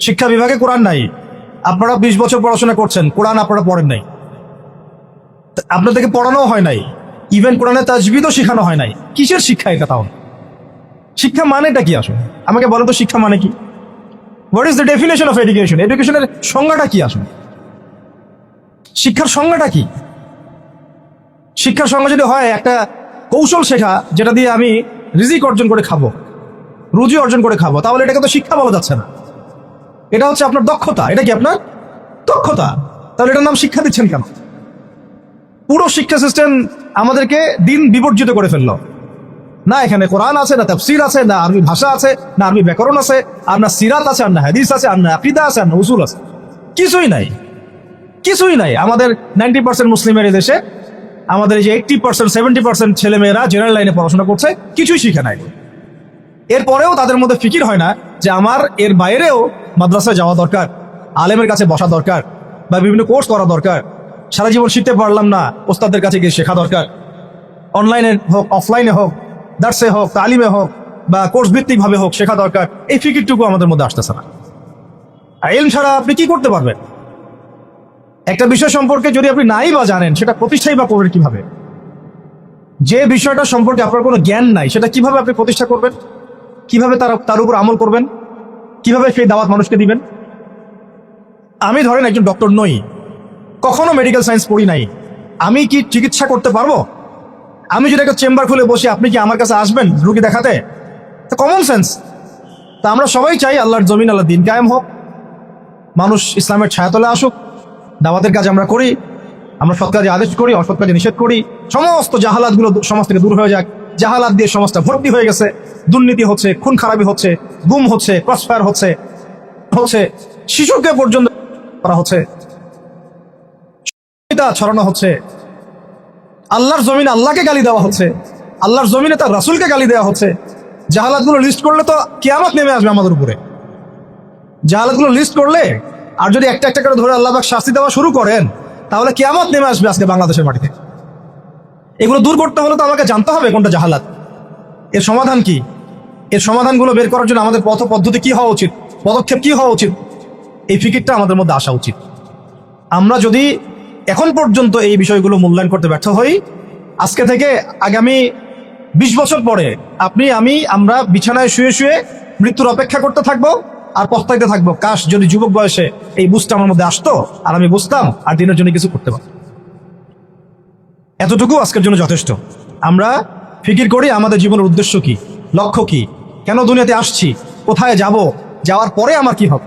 শিক্ষা বিভাগে কোরআন নাই। আপনারা বিশ বছর পড়াশোনা করছেন, কোরআন আপনারা পড়েন নাই। আপনাদেরকে পড়ানো হয় নাই। ইভেন কোরআনের তাজবিদও শেখানো হয় নাই। কিসের শিক্ষা এটা তাহলে? শিক্ষা মানেটা কি আসলে? আমাকে বলো তো শিক্ষা মানে কি? What is the definition of education এডুকেশনের সংজ্ঞাটা কি আসলে? শিক্ষার সংজ্ঞাটা কি? শিক্ষার সংজ্ঞা যদি হয়, একটা কৌশল শেখা, যেটা দিয়ে আমি রিজিক অর্জন করে খাব, রুজি অর্জন করে খাব, তাহলে এটাকে তো শিক্ষা বলা যাচ্ছে না। এটা হচ্ছে আপনার দক্ষতা। এটা কি আপনার দক্ষতা? তাহলে এটার নাম শিক্ষা দিচ্ছেন কেন? পুরো শিক্ষা সিস্টেম আমাদেরকে দিন বিবর্জিত করে ফেলল। না এখানে কোরআন আছে, না তাফসির আছে, না আরবি ভাষা আছে, না আরবি ব্যাকরণ আছে, আর না সিরাত আছে, আর না হাদিস আছে, আর না আকিদা আছে, আর না উসুল আছে। কিছুই নাই। কিছুই নাই। আমাদের নাইনটি পার্সেন্ট মুসলিমের দেশে, আমাদের এই যে এইটটি পার্সেন্ট, সেভেন্টি পার্সেন্ট ছেলেমেয়েরা জেনারেল লাইনে পড়াশোনা করছে, কিছুই শিখে নাই। এরপরেও তাদের মধ্যে ফিকির হয় না যে আমার এর বাইরেও মাদ্রাসায় যাওয়া দরকার, আলেমের কাছে বসা দরকার বা বিভিন্ন কোর্স করা দরকার। সারা জীবন শিখতে পারলাম না ওস্তাদের কাছে গিয়ে শেখা দরকার। অনলাইনে হোক, অফলাইনে হোক, দার্সে হোক, তালিমে হোক বা কোর্স ভিত্তিকভাবে হোক শেখা দরকার, এই ফিকিরটুকু আমাদের মধ্যে আসতেছে না। এলম ছাড়া আপনি কি করতে পারবেন? একটা বিষয় সম্পর্কে যদি আপনি নাই বা জানেন, সেটা প্রতিষ্ঠাই বা করবেন কীভাবে? যে বিষয়টা সম্পর্কে আপনার কোনো জ্ঞান নাই, সেটা কীভাবে আপনি প্রতিষ্ঠা করবেন? কীভাবে তার তার উপর আমল করবেন? কীভাবে সেই দাওয়াত মানুষকে দিবেন? আমি ধরেন একজন ডক্টর নই। কখনো মেডিকেল সায়েন্স পড়ি নাই। আমি কি চিকিৎসা করতে পারব? আমি যদি একটা চেম্বার খুলে বসি, আপনি কি আমার কাছে আসবেন রুগী দেখাতে? তো কমন সেন্স তা আমরা সবাই চাই আল্লাহর জমিন আল্লাহ দিন কায়েম হোক। মানুষ ইসলামের ছায়াতলে আসুক। দাওয়াতের কাজ আমরা করি। আমরা সৎ কাজে আদেশ করি, অসৎ কাজে নিষেধ করি। সমস্ত জাহালাতগুলো সমাজ থেকে দূর হয়ে যাক। জাহালাত দিয়ে সমাজটা ভর্তি হয়ে গেছে। দুর্নীতি হচ্ছে, খুন খারাপি হচ্ছে, গুম হচ্ছে ক্রসফায়ার হচ্ছে হচ্ছে, শিশুকে পর্যন্ত করা হচ্ছে। ছড়ানো হচ্ছে। আল্লাহর জমিনে আল্লাহকে গালি দেওয়া হচ্ছে। আল্লাহর জমিনে তার রাসুলকে গালি দেওয়া হচ্ছে। জাহালাতগুলো লিস্ট করলে তো কেয়ামত নেমে আসবে আমাদের উপরে। জাহালাতগুলো লিস্ট করলে আর যদি একটা একটা করে ধরে আল্লাহ পাক শাস্তি দেওয়া শুরু করেন, তাহলে কেয়ামত নেমে আসবে আজকে বাংলাদেশের মাটিতে। এগুলো দূর করতে হলে তো আমাকে জানতে হবে কোনটা জাহালাত। এর সমাধান কি? এর সমাধানগুলো বের করার জন্য আমাদের পথ পদ্ধতি কি হওয়া উচিত? পদক্ষেপ কি হওয়া উচিত? এই ফিকিরটা আমাদের মধ্যে আসা উচিত। আমরা যদি এখন পর্যন্ত এই বিষয়গুলো মূল্যায়ন করতে ব্যর্থ হই, আজকে থেকে আগামী বিশ বছর পরে আপনি, আমি, আমরা বিছানায় শুয়ে শুয়ে মৃত্যুর অপেক্ষা করতে থাকব আর পস্তাইতে থাকব। কাশ যদি যুবক বয়সে এই বুঝটা আমার মধ্যে আসতো আর আমি বুঝতাম আর দিনের জন্য কিছু করতে পারতাম। এতটুকু আজকের জন্য যথেষ্ট। আমরা ফিকির করি আমাদের জীবনের উদ্দেশ্য কি, লক্ষ্য কি, কেন দুনিয়াতে আসছি, কোথায় যাব, যাওয়ার পরে আমার কি হবে?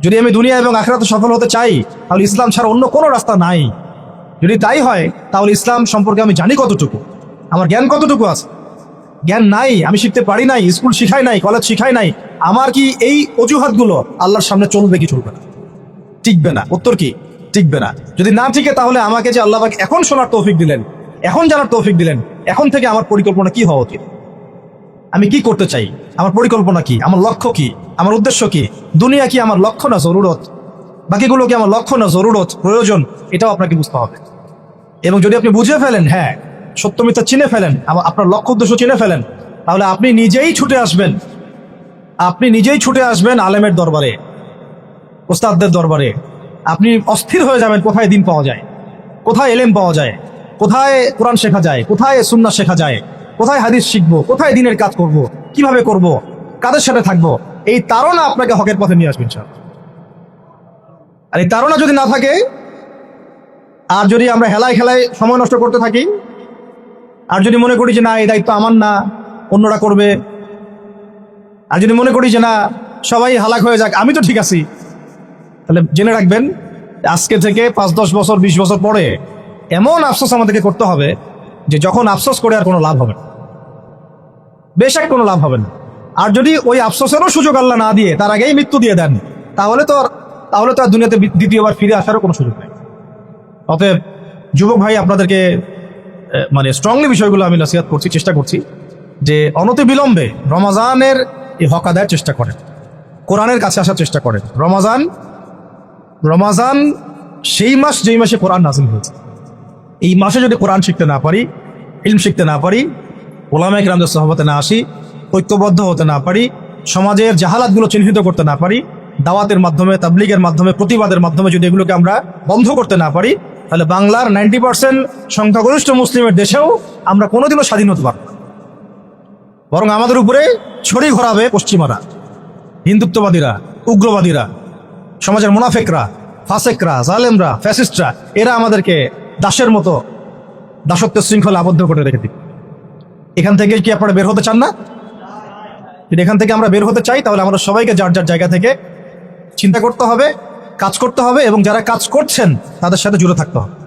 যদি আমি দুনিয়া এবং আখেরাতে সফল হতে চাই, তাহলে ইসলাম ছাড়া অন্য কোনো রাস্তা নাই। যদি তাই হয়, তাহলে ইসলাম সম্পর্কে আমি জানি কতটুকু। আমার জ্ঞান কতটুকু আছে? জ্ঞান নাই, আমি শিখতে পারি নাই, স্কুল শিখাই নাই, কলেজ শিখাই নাই। আমার কি এই অজুহাতগুলো আল্লাহর সামনে চলবে কি চলবে না? টিকবে না। উত্তর কি? টিকবে না। যদি না টিকে তাহলে আমাকে যে আল্লাহ এখন শোনার তৌফিক দিলেন, এখন জানার তৌফিক দিলেন, এখন থেকে আমার পরিকল্পনা কি হওয়া উচিত? আমি কি করতে চাই? আমার পরিকল্পনা কি? আমার লক্ষ্য কি? আমার উদ্দেশ্য কি? দুনিয়া কি আমার লক্ষ্য না জরুরত? বাকিগুলো কি আমার লক্ষ্য না জরুরত? প্রয়োজন, এটাও আপনাকে বুঝতে হবে। এবং যদি আপনি বুঝে ফেলেন হ্যাঁ সত্য মিথ্যা চিনে ফেলেন আপনার লক্ষ্য উদ্দেশ্য চিনে ফেলেন, তাহলে আপনি নিজেই ছুটে আসবেন। আপনি নিজেই ছুটে আসবেন আলেমের দরবারে, ওস্তাদদের দরবারে। আপনি অস্থির হয়ে যাবেন, কোথায় দিন পাওয়া যায়? কোথায় এলেম পাওয়া যায়? কোথায় কোরআন শেখা যায়? কোথায় সুন্না শেখা যায়? কোথায় হাদিস শিখব? কোথায় দিনের কাজ করব? কীভাবে করব? কাদের সাথে থাকব? এই তারা আপনাকে হকের পথে নিয়ে আসবেন স্যার আর এই তারা যদি না থাকে, আর যদি আমরা হেলায় খেলায় সময় নষ্ট করতে থাকি, আর যদি মনে করি যে না, এই দায়িত্ব আমার না, অন্যরা করবে, আর যদি মনে করি যে না, সবাই হালাক হয়ে যাক, আমি তো ঠিক আছি, তাহলে জেনে রাখবেন আজকে থেকে পাঁচ, দশ বছর, বিশ বছর পরে এমন আফসোস আমাদেরকে করতে হবে যে যখন আফসোস করে আর কোনো লাভ হবে না। বেশাক কোনো লাভ হবে না। আর যদি ওই আফসোসেরও সুযোগ আল্লাহ না দিয়ে, তার আগেই মৃত্যু দিয়ে দেন, তাহলে তো আর- তাহলে তো আর দুনিয়াতে দ্বিতীয়বার ফিরে আসারও কোনো সুযোগ নেই। অতএব যুবক ভাই, আপনাদেরকে মানে স্ট্রংলি বিষয়গুলো আমি নসিহাত করছি, চেষ্টা করছি যে অনতি বিলম্বে রমাজানের হক আদায়ের চেষ্টা করেন। কোরআনের কাছে আসার চেষ্টা করেন। রমাজান রমাজান সেই মাস যেই মাসে কোরআন নাজিল হয়েছে। এই মাসে যদি কোরআন শিখতে না পারি, ইলম শিখতে না পারি, ওলামায় গ্রামদের সহবতে না আসি, ঐক্যবদ্ধ হতে না পারি, সমাজের জাহালাতগুলো চিহ্নিত করতে না পারি, দাওয়াতের মাধ্যমে, তাবলিগের মাধ্যমে, প্রতিবাদের মাধ্যমে যদি এগুলোকে আমরা বন্ধ করতে না পারি, তাহলে বাংলার নাইনটি পার্সেন্ট সংখ্যাগরিষ্ঠ মুসলিমের দেশেও আমরা কোনোদিনও স্বাধীন হতে পারব বরং আমাদের উপরে ছড়ি ঘোরাবে পশ্চিমারা, হিন্দুত্ববাদীরা, উগ্রবাদীরা সমাজের মুনাফেকরা, ফাসেকরা, জালেমরা, ফ্যাসিস্টরা, এরা আমাদেরকে দাসের মতো দাসত্বের শৃঙ্খলা আবদ্ধ করে রেখে দিক এখান থেকে কি আপনারা বের হতে চান না? যদি এখান থেকে আমরা বের হতে চাই, তাহলে আমরা সবাইকে যার যার জায়গা থেকে চিন্তা করতে হবে, কাজ করতে হবে, এবং যারা কাজ করছেন, তাদের সাথে জুড়ে থাকতে হবে।